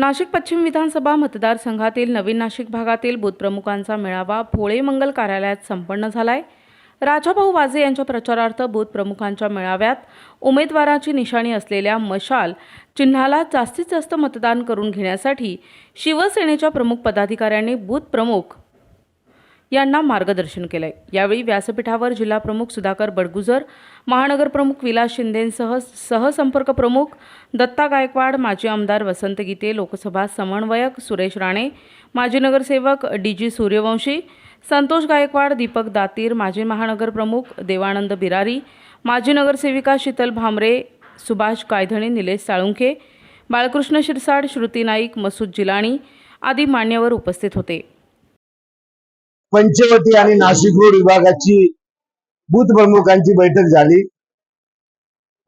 नाशिक पश्चिम विधानसभा मतदारसंघातील नवीन नाशिक भागातील बूथप्रमुखांचा मेळावा भोळे मंगल कार्यालयात संपन्न झालाय. राजाभाऊ वाजे यांच्या प्रचारार्थ बूथ प्रमुखांच्या मेळाव्यात उमेदवाराची निशाणी असलेल्या मशाल चिन्हाला जास्तीत जास्त मतदान करून घेण्यासाठी शिवसेनेच्या प्रमुख पदाधिकाऱ्यांनी बूथ प्रमुख यांना मार्गदर्शन केलंय. यावेळी व्यासपीठावर जिल्हा प्रमुख सुधाकर बडगुजर महानगर प्रमुख विलास शिंदेसह सहसंपर्क प्रमुख दत्ता गायकवाड माजी आमदार वसंत गीते लोकसभा समन्वयक सुरेश राणे माजी नगरसेवक डी जी सूर्यवंशी संतोष गायकवाड दीपक दातीर माजी महानगर प्रमुख देवानंद बिरारी माजी नगरसेविका शीतल भामरे सुभाष कायधणे निलेश साळुंखे बाळकृष्ण शिरसाड श्रुती नाईक मसूद जिलाणी आदी मान्यवर उपस्थित होते. पंचवटी आणि नाशिक रोड विभागाची बूथ प्रमुखांची बैठक झाली.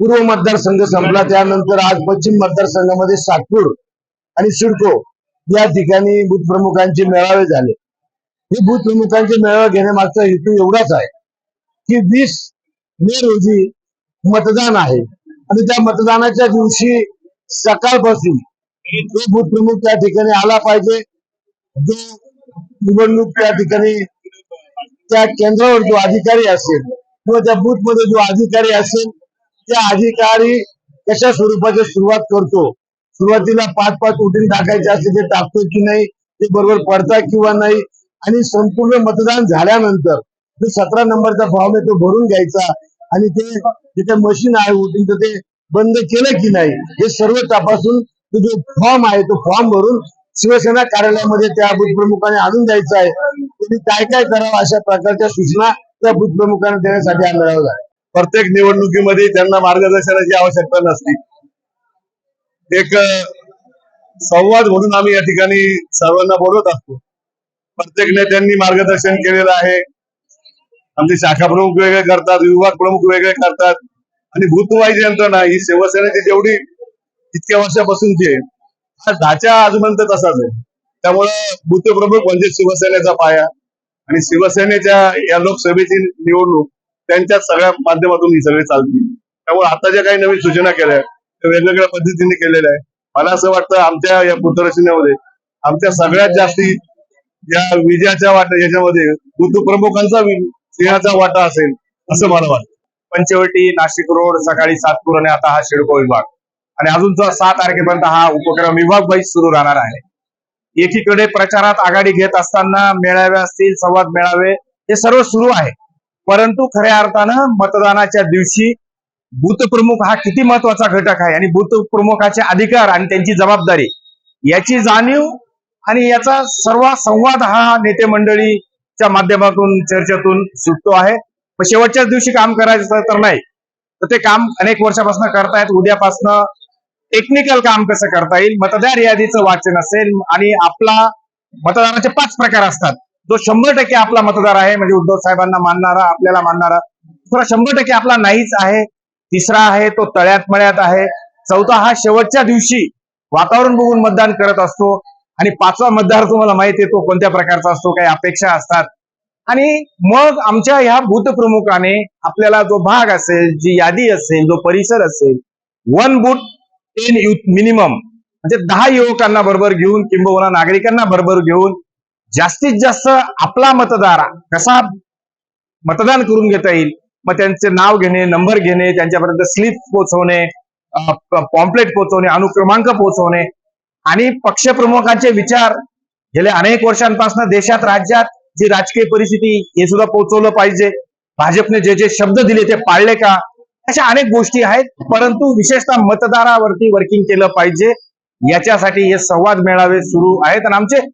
पूर्व मतदारसंघ संपला. त्यानंतर आज पश्चिम मतदारसंघामध्ये सातपूर आणि सिडको या ठिकाणी बूथ प्रमुखांचे मेळावे झाले. हे बूथ प्रमुखांचे मेळावे घेण्यामागचा हेतू एवढाच आहे की वीस मे रोजी मतदान आहे. आणि त्या मतदानाच्या दिवशी सकाळपासून तो बूथ प्रमुख त्या ठिकाणी आला पाहिजे. जो निवडणूक त्या ठिकाणी त्या केंद्रावर जो अधिकारी असेल किंवा त्या बूथमध्ये जो अधिकारी असेल त्या अधिकारी कशा स्वरूपाची सुरुवात करतो? सुरुवातीला पाच पाच कोटी टाकायचे असते ते टाकतो की नाही ते बरोबर पडतात किंवा नाही? आणि संपूर्ण मतदान झाल्यानंतर जो सतरा नंबरचा फॉर्म आहे तो भरून घ्यायचा आणि ते जिथे मशीन आहे वोटिंगचं ते बंद केलं की नाही हे सर्व तपासून तो जो फॉर्म आहे तो फॉर्म भरून शिवसेना कार्यालयामध्ये त्या बूथ प्रमुखाने आणून द्यायचं आहे. त्यांनी काय काय करावं अशा प्रकारच्या सूचना त्या बूथ प्रमुखांना देण्यासाठी हा आहे. प्रत्येक निवडणुकीमध्ये त्यांना मार्गदर्शनाची आवश्यकता नसते. एक संवाद म्हणून आम्ही या ठिकाणी सर्वांना बोलवत असतो. प्रत्येक नेत्यांनी मार्गदर्शन केलेलं आहे. आमचे शाखा प्रमुख वेगळे करतात विभाग प्रमुख वेगळे करतात. आणि भूतवाईज यंत्रणा ही शिवसेनेची जेवढी इतक्या वर्षापासूनची आहे हा ढाच्या आजपर्यंत तसाच आहे. त्यामुळं बुद्ध प्रमुख म्हणजे शिवसेनेचा पाया आणि शिवसेनेच्या या लोकसभेची निवडणूक त्यांच्या सगळ्या माध्यमातून ही सगळी चालतील त्यामुळे आता ज्या काही नवीन सूचना केल्या त्या वेगवेगळ्या पद्धतीने केलेल्या आहे मला असं वाटतं आमच्या या पुत्ररचनेमध्ये आमच्या सगळ्यात जास्ती या विजयाच्या वाटा याच्यामध्ये बुद्ध प्रमुखांचा सिंहाचा वाटा असेल असं मला वाटतं. पंचवटी नाशिक रोड सकाळी सातपूर आणि आता हा शिडको विभाग. आणि अजूनचा सहा तारखेपर्यंत हा उपक्रम विभाग सुरू राहणार आहे. एकीकडे प्रचारात आघाडी घेत असताना मेळावे असतील संवाद मेळावे हे सर्व सुरू आहे. परंतु खऱ्या अर्थानं मतदानाच्या दिवशी बूथ प्रमुख हा किती महत्त्वाचा घटक आहे आणि बूथ प्रमुखाचे अधिकार आणि त्यांची जबाबदारी याची जाणीव आणि याचा सर्व संवाद हा नेते मंडळीच्या माध्यमातून चर्चेतून सुटतो आहे. पण शेवटच्याच दिवशी काम करायचं तर नाही. तर ते काम अनेक वर्षापासून करतायत. उद्यापासनं टेक्निकल काम कसं करता येईल? मतदार यादीचं वाचन असेल आणि आपला मतदानाचे पाच प्रकार असतात. जो शंभर टक्के आपला मतदार आहे म्हणजे उद्धव साहेबांना मानणारा आपल्याला मानणारा दुसरा शंभर टक्के आपला नाहीच आहे तिसरा आहे तो तळ्यात मळ्यात आहे चौथा हा शेवटच्या दिवशी वातावरण बघून मतदान करत असतो आणि पाचवा मतदार तुम्हाला माहिती आहे तो कोणत्या प्रकारचा असतो काही अपेक्षा असतात. आणि मग आमच्या ह्या बूथ प्रमुखाने आपल्याला जो भाग असेल जी यादी असेल जो परिसर असेल one booth ten youth minimum म्हणजे दहा युवकांना बरोबर घेऊन किंबहुना नागरिकांना बरोबर घेऊन जास्तीत जास्त आपला मतदार कसा मतदान करून घेता येईल मग त्यांचे नाव घेणे नंबर घेणे त्यांच्यापर्यंत स्लिप पोहोचवणे पॉम्पलेट पोहोचवणे अनुक्रमांक पोहोचवणे आणि पक्षप्रमुखांचे विचार गेल्या अनेक वर्षांपासून देशात राज्यात जी राजकीय परिस्थिती हे सुद्धा पोहोचवलं पाहिजे. भाजपने जे जे शब्द दिले ते पाळले का? अशा अनेक गोष्टी आहेत. परंतु विशेषतः मतदारावरती वर्किंग केलं पाहिजे. याच्यासाठी हे संवाद मेळावे सुरू आहेत. आणि आमचे